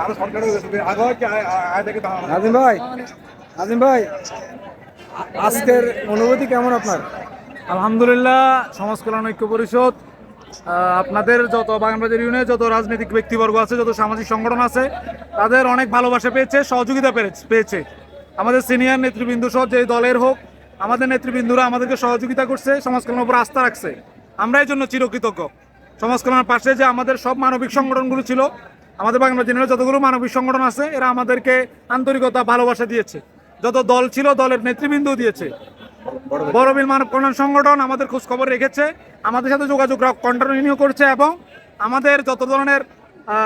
আরও সরকারের আগে কি আয় থেকে নাজিম ভাই আজকের অনুভূতি কেমন আপনার? আলহামদুলিল্লাহ সমাজ কল্যাণ ঐক্য পরিষদ আপনাদের যত বাগানবাজার ইউনিয়নে যত রাজনৈতিক ব্যক্তিবর্গ আছে যত সামাজিক সংগঠন আছে তাদের অনেক ভালোবাসা পেয়েছে সহযোগিতা পেয়েছে। আমাদের সিনিয়র নেতৃবৃন্দ সহ যে দলের হোক, আমাদের নেতৃবৃন্দরা আমাদেরকে সহযোগিতা করছে, সমাজ কল্যাণের উপর আস্থা রাখছে। আমরা এই জন্য চিরকৃতজ্ঞ। সমাজ কল্যাণের পাশে যে আমাদের সব মানবিক সংগঠনগুলো ছিল, আমাদের বাংলা জেনারেল যতগুলো মানবিক সংগঠন আছে, এরা আমাদেরকে আন্তরিকতা, ভালোবাসা দিয়েছে। যত দল ছিল, দলের নেতৃবৃন্দ দিয়েছে। বড়বিল মানব কল্যাণ সংগঠন আমাদের খোঁজ খবর রেখেছে। আমাদের সাথে যোগাযোগ কন্টিনিউ করছে এবং আমাদের যত ধরনের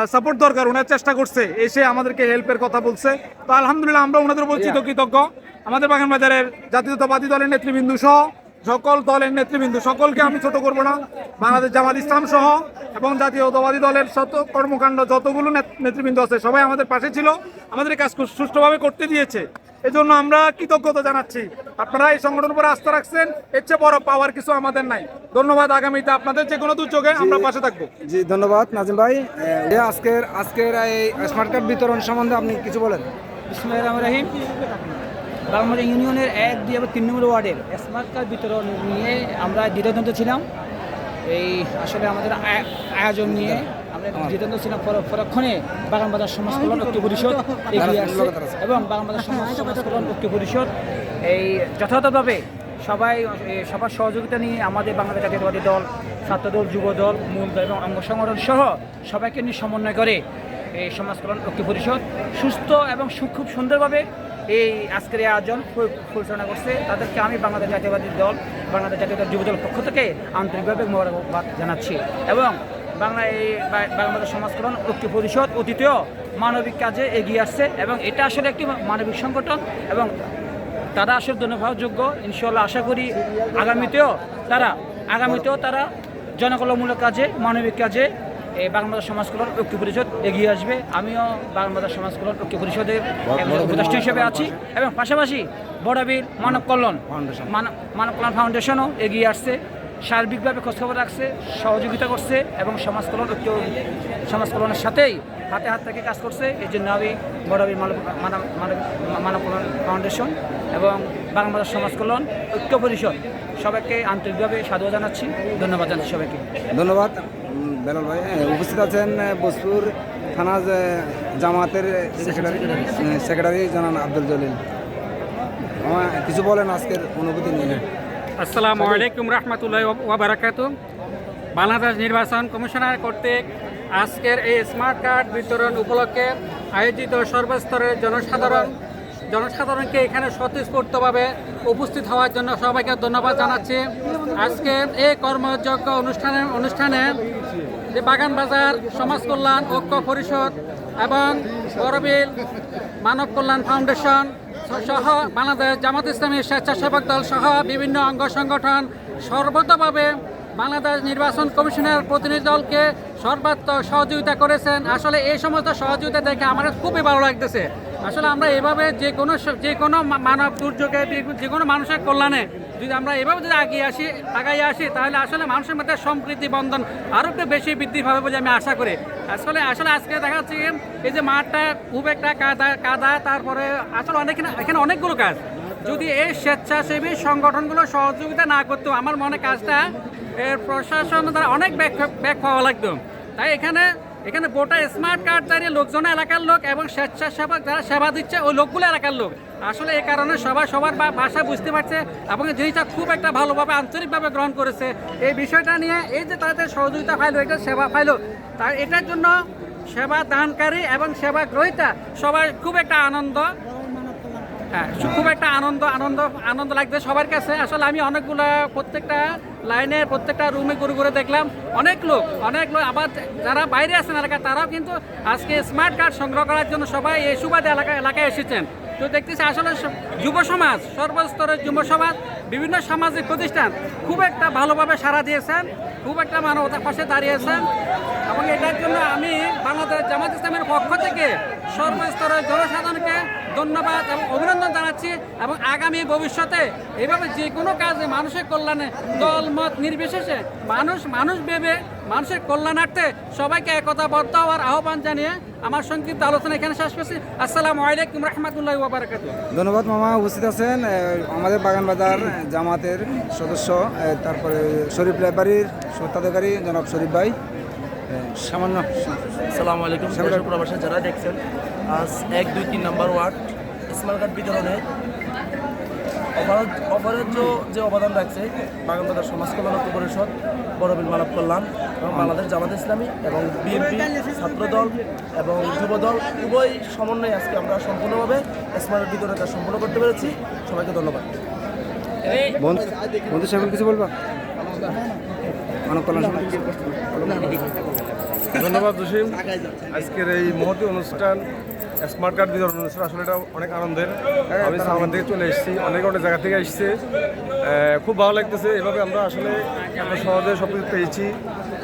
সাপোর্ট দরকার ওনার চেষ্টা করছে। এসে আমাদেরকে হেল্পের কথা বলছে। তো আলহামদুলিল্লাহ আমরা ওনাদের বলছি তো কৃতজ্ঞ আমাদের বাগান বাজারের জাতীয়তাবাদী দলের নেতৃবৃন্দ সহ সকল দলের নেতৃবৃন্দ সকলকে আমি ছোট করব না। বাংলাদেশ জামাত ইসলাম সহ এবং জাতীয়তাবাদী দলের শত কর্মকাণ্ড যতগুলো নেত- নেতৃবৃন্দ আছে সবাই আমাদের পাশে ছিল। আমাদের কাজ সুষ্ঠুভাবে করতে দিয়েছে। এজন্য আমরা কৃতজ্ঞতা জানাচ্ছি। আপনারা এই সংগঠনের উপরে আস্থা রাখছেন এর চেয়ে বড় পাওয়ার কিছু আমাদের নাই। ধন্যবাদ আগামীতে আপনাদের যে কোনো দুর্যোগে আমরা পাশে থাকব। জি ধন্যবাদ নাজিম ভাই। আজকের আজকের এই স্মার্ট কার্ড বিতরণ সম্বন্ধে আপনি কিছু বলেন। রহমান রাহিম। বাংলাদেশ ইউনিয়নের এক দুই এবং তিন নম্বর ওয়ার্ডের স্মার্ট কার্ড বিতরণ নিয়ে আমরা দ্বিধাদ্বন্দ্ব ছিলাম। এই আসলে আমাদের আয়- আয়োজন নিয়ে ছিলাম পর- পরক্ষণে বাগানবাজার সমাজ কল্যাণ ঐক্য পরিষদ এগিয়ে আসছে এবং বাগানবাজার সমাজ সমাজ কল্যাণ ঐক্য পরিষদ এই যথাযথভাবে সবাই সবার সহযোগিতা নিয়ে আমাদের বাংলাদেশ জাতীয়তাবাদী দল, ছাত্রদল, যুবদল মূল দল এবং অঙ্গ সংগঠন সহ সবাইকে নিয়ে সমন্বয় করে এই সমাজ কল্যাণ ঐক্য পরিষদ সুস্থ এবং খুব সুন্দরভাবে এই আজকের এই আয়োজন পরিচালনা করছে। তাদেরকে আমি বাংলাদেশ জাতীয়বাদী দল, বাংলাদেশ জাতীয় দল যুবদল পক্ষ থেকে আন্তরিকভাবে মোবারকবাদ জানাচ্ছি এবং বাংলা এই বাংলাদেশ সমাজ কল্যাণ ঐক্য পরিষদ অতীতেও মানবিক কাজে এগিয়ে আসছে এবং এটা আসলে একটি মানবিক সংগঠন এবং তারা আসলে ধন্যবাদযোগ্য ইনশাল্লাহ আশা করি আগামীতেও তারা আগামীতেও তারা জনকল্যাণমূলক কাজে মানবিক কাজে এই বাংলাদেশ সমাজ কল্যাণ ঐক্য পরিষদ এগিয়ে আসবে। আমিও বাংলাদেশ সমাজ কল্যাণ ঐক্য পরিষদের উপদেষ্টা হিসেবে আছি এবং পাশাপাশি বড়বীর মানব কল্যাণ মানব কল্যাণ ফাউন্ডেশনও এগিয়ে আসছে। সার্বিকভাবে খোঁজখবর রাখছে সহযোগিতা করছে এবং সমাজ কল্যাণ ঐক্য সমাজ কল্যাণের সাথেই হাতে হাত থেকে কাজ করছে। এই জন্য আমি বড়বীর মানব কল্যাণ ফাউন্ডেশন এবং বাংলাদেশ সমাজ কল্যাণ ঐক্য পরিষদ। সবাইকে আন্তরিকভাবে সাধু জানাচ্ছি। ধন্যবাদ জানাচ্ছি সবাইকে। ধন্যবাদ বেলাল ভাই। উপস্থিত আছেন এ, বোসপুর থানা জামাতের সেক্রেটারি সেক্রেটারি জানান আব্দুল জলিল। কিছু বলেন আজকের অনুভূতি নিয়ে। আসসালামু আলাইকুম রহমতুল্লাহ ওয়াবারাকাত বাংলাদেশ নির্বাচন কমিশনার কর্তৃক আজকের এই স্মার্ট কার্ড বিতরণ উপলক্ষে আয়োজিত সর্বস্তরের জনসাধারণ, জনসাধারণকে এখানে স্বতঃস্ফূর্তভাবে উপস্থিত হওয়ার জন্য সবাইকে ধন্যবাদ জানাচ্ছি। আজকে এই কর্মযজ্ঞ অনুষ্ঠানে অনুষ্ঠানে যে বাগান বাজার, সমাজ কল্যাণ, ঐক্য পরিষদ এবং বড়বিল মানব কল্যাণ ফাউন্ডেশন সহ বাংলাদেশ জামাত ইসলামী স্বেচ্ছাসেবক দল সহ বিভিন্ন অঙ্গ সংগঠন সর্বতভাবে বাংলাদেশ নির্বাচন কমিশনের প্রতিনিধি দলকে সর্বাত্মক সহযোগিতা করেছেন। আসলে এই সমস্ত সহযোগিতা দেখে আমার খুবই ভালো লাগতেছে। আসলে আমরা এভাবে যে কোনো যে কোনো মানব দুর্যোগে, যে- কোনো মানুষের কল্যাণে যদি আমরা এভাবে যদি আগিয়ে আসি, আগাই আসি, তাহলে আসলে মানুষের মধ্যে সম্প্রীতি বন্ধন আরও একটু বেশি বৃদ্ধি পাবে বলে আমি আশা করি। আসলে আসলে আজকে দেখা যাচ্ছে এই যে মাঠটা খুব একটা কাদা কাদা, তারপরে আসলে অনেক এখানে অনেকগুলো কাজ। যদি এই স্বেচ্ছাসেবী সংগঠনগুলো সহযোগিতা না করতো, আমার মনে কাজটা এর প্রশাসন দ্বারা অনেক ব্যাক ব্যাক পাওয়া লাগতো। তাই এখানে এখানে গোটা স্মার্ট কার্ড দাঁড়িয়ে লোকজন, এলাকার লোক এবং স্বেচ্ছাসেবক যারা সেবা দিচ্ছে, ওই লোকগুলো এলাকার লোক। আসলে এই কারণে সবাই সবার ভাষা বুঝতে পারছে এবং জিনিসটা খুব একটা ভালোভাবে আন্তরিকভাবে গ্রহণ করেছে। এই বিষয়টা নিয়ে এই যে তাদের সহযোগিতা ফাইল, এটা সেবা ফাইল, তার এটার জন্য সেবা দানকারী এবং সেবা গ্রহীতা সবাই খুব একটা আনন্দ হ্যাঁ খুব একটা আনন্দ আনন্দ আনন্দ লাগছে সবার কাছে। আসলে আমি অনেকগুলো প্রত্যেকটা লাইনে, প্রত্যেকটা রুমে ঘুরে ঘুরে দেখলাম। অনেক লোক অনেক লোক। আবার যারা বাইরে আছেন এলাকা তারাও কিন্তু আজকে স্মার্ট কার্ড সংগ্রহ করার জন্য সবাই এই সুবাদে এলাকা এলাকায় এসেছেন। তো দেখতেছি আসলে যুব সমাজ, সর্বস্তরের যুব সমাজ, বিভিন্ন সামাজিক প্রতিষ্ঠান খুব একটা ভালোভাবে সাড়া দিয়েছেন, খুব একটা মানবতার পাশে দাঁড়িয়েছেন। এবং এটার জন্য আমি বাংলাদেশ জামাত ইসলামের পক্ষ থেকে সর্বস্তরের জনসাধারণকে ধন্যবাদ এবং অভিনন্দন জানাচ্ছি এবং আগামী ভবিষ্যতে এভাবে যে কোনো কাজে মানুষের কল্যাণে দল, মত নির্বিশেষে মানুষ মানুষ ভেবে মানুষের কল্যাণার্থে সবাইকে একতাবদ্ধ হওয়ার আহ্বান জানিয়ে আমার সংক্ষিপ্ত আলোচনা এখানে শেষ করছি। আসসালামু আলাইকুম রহমতুল্লাহ ওবরাকাতুহ ধন্যবাদ মামা, উপস্থিত আছেন আমাদের বাগান বাজার জামাতের সদস্য তারপরে শরীফ লাইব্রেরির সত্ত্বাধিকারী জনাব শরীফ ভাই। সামান্য আসসালামু আলাইকুম। প্রবাসে যারা দেখছেন, আজ এক, দুই, তিন নম্বর ওয়ার্ড স্মার্ট কার্ড বিতরণে। অপরাধ অপরাজ্য যে অবদান রাখছে বাগানবাজার সমাজ কল্যাণ পরিষদ বড়বিল মানব কল্যাণ এবং বাংলাদেশ জামাত ইসলামী এবং বিএনপি ছাত্রদল এবং যুবদল, উভয় সমন্বয়ে আজকে আমরা সম্পূর্ণভাবে স্মার্ট কাজ সম্পূর্ণ করতে পেরেছি। সবাইকে ধন্যবাদ। বন্ধু সাহেব কিছু বলবা? ধন্যবাদ জসিম। আজকের এই মহতি অনুষ্ঠান স্মার্ট কার্ড বিতরণ অনুষ্ঠান, আসলে এটা অনেক আনন্দের। আমি সামান থেকে চলে এসেছি, অনেক অনেক জায়গা থেকে এসেছে। খুব ভালো লাগতেছে, এভাবে আমরা আসলে এত সহজে সব কিছু পেয়েছি।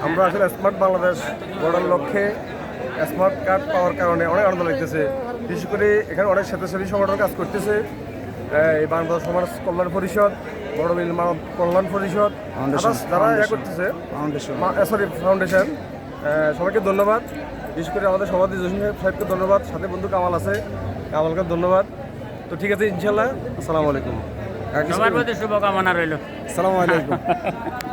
আমরা আসলে স্মার্ট বাংলাদেশ গড়ার লক্ষ্যে স্মার্ট কার্ড পাওয়ার কারণে অনেক আনন্দ লাগতেছে। বিশেষ করে এখানে অনেক স্বেচ্ছাসেবী সংগঠন কাজ করতেছে। এই বাংলাদেশ সমাজ কল্যাণ পরিষদ বড় মিল মানব কল্যাণ পরিষদ যারা ইয়ে করতেছে সরি ফাউন্ডেশন সবাইকে ধন্যবাদ। বিশেষ করে আমাদের সভাপতি জসিম সাহেবকে ধন্যবাদ। সাথে বন্ধু কামাল আছে কামালকে ধন্যবাদ। তো ঠিক আছে ইনশাল্লাহ আসসালামু আলাইকুম। সবার প্রতি শুভকামনা রইল। আসসালামু আলাইকুম।